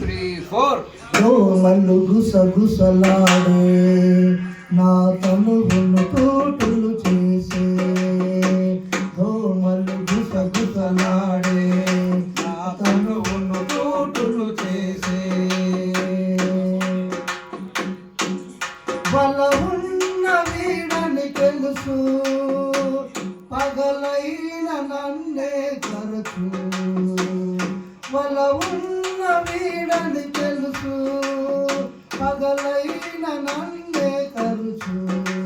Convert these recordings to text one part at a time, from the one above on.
Three four గుసగుసలాడే నా తనువును తోటులు చేసే. దోమలు గుసగుసలాడే నా తనువును తోటులు చేసే. బల ఉన్న వీడని తెలుసు పగలైన నన్నే తరచు బల ఉన్న వీడని తెలుసు పగలైన నన్నే తరుచు.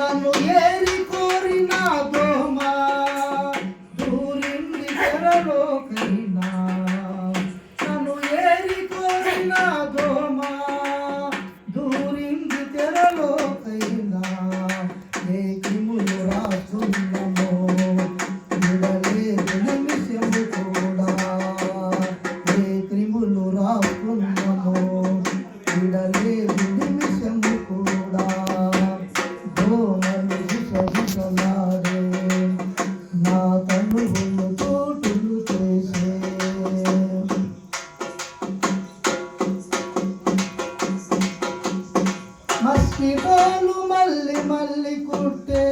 నన్ను ఏరి కోరిన దోమ దూరింది తెరలోకైనా మస్కిటోలు మళ్ళీ మళ్ళీ కుట్టే.